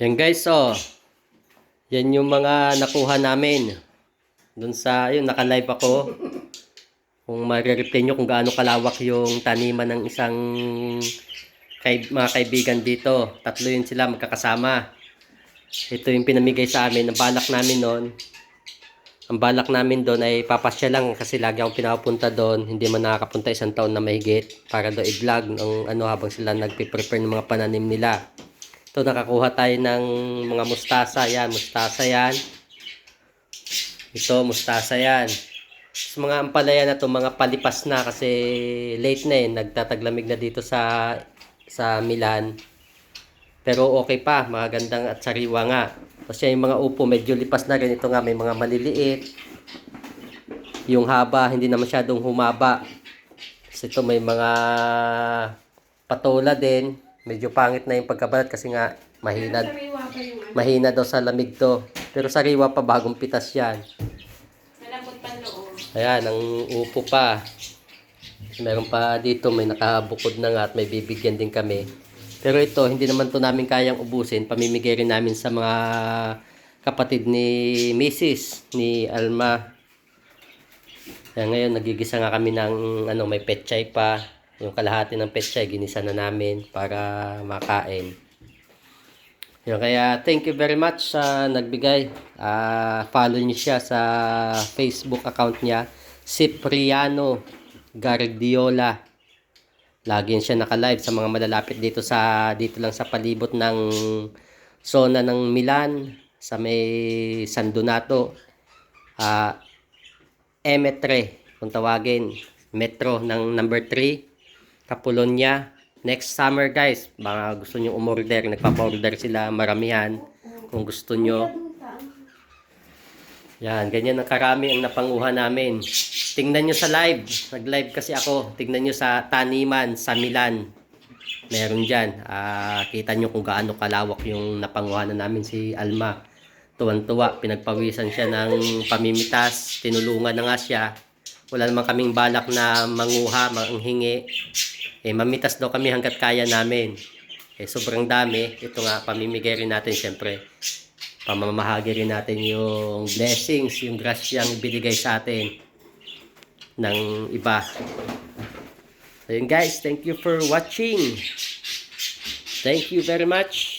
Yan guys, oh. Yan yung mga nakuha namin. Doon sa, yun, naka-live ako. Kung marireplay nyo kung gaano kalawak yung taniman ng isang kay, mga kaibigan dito. Tatlo yun sila magkakasama. Ito yung pinamigay sa amin. Ang balak namin noon, ang balak namin doon ay papasya lang kasi lagi akong pinapunta doon. Hindi man nakakapunta isang taon na mahigit para do i-vlog ng ano habang sila nagpe-prepare ng mga pananim nila. Ito nakakuha tayo ng mga mustasa. Yan, mustasa yan. Ito, mustasa yan. Sa mga ampalaya na to, mga palipas na kasi late na eh. Nagtataglamig na dito sa sa Milan. Pero okay pa, magandang at sariwa nga. Kasi yung mga upo medyo lipas na rin. Ito nga may mga maliliit. Yung haba hindi na masyadong humaba. Kasi ito may mga patola din. Medyo pangit na yung pagkabalat kasi nga mahina, ano. mahina daw sa lamig to. Pero sariwa pa bagong pitas yan. Malambot pa loob. Ayan, ang upo pa. Meron pa dito, may nakabukod na nga at may bibigyan din kami. Pero ito, hindi naman to namin kayang ubusin. Pamimigay rin namin sa mga kapatid ni Mrs. ni Alma. Kaya ngayon, nagigisa nga kami ng ano, may petchay pa. Yung kalahati ng petchay, ginisa na namin para makain. Yun, kaya thank you very much sa nagbigay. Ah, follow niyo siya sa Facebook account niya, Cipriano Gardiola. Lagi siya naka-live sa mga malalapit dito sa dito lang sa palibot ng zona ng Milan sa may San Donato. Ah, M3 kung tawagin. Metro ng number 3. Capolonia. Next summer guys, baka gusto nyo umorder, nagpapa-order sila maramihan. Kung gusto nyo. Yan, ganyan ang karami ang napanguha namin. Tingnan nyo sa live. Nag-live kasi ako. Tingnan nyo sa Taniman, sa Milan. Meron dyan. Ah, kita nyo kung gaano kalawak yung napanguha na namin si Alma. Tuwan-tuwa. Pinagpawisan siya ng pamimitas. Tinulungan na nga siya. Wala naman kaming balak na manguha, manghingi. Eh, mamitas daw kami hanggat kaya namin. Eh, sobrang dami. Ito nga, pamimigay rin natin syempre pamamahagi rin natin yung blessings, yung grasyang binigay sa atin ng iba. So yun guys, thank you for watching. Thank you very much.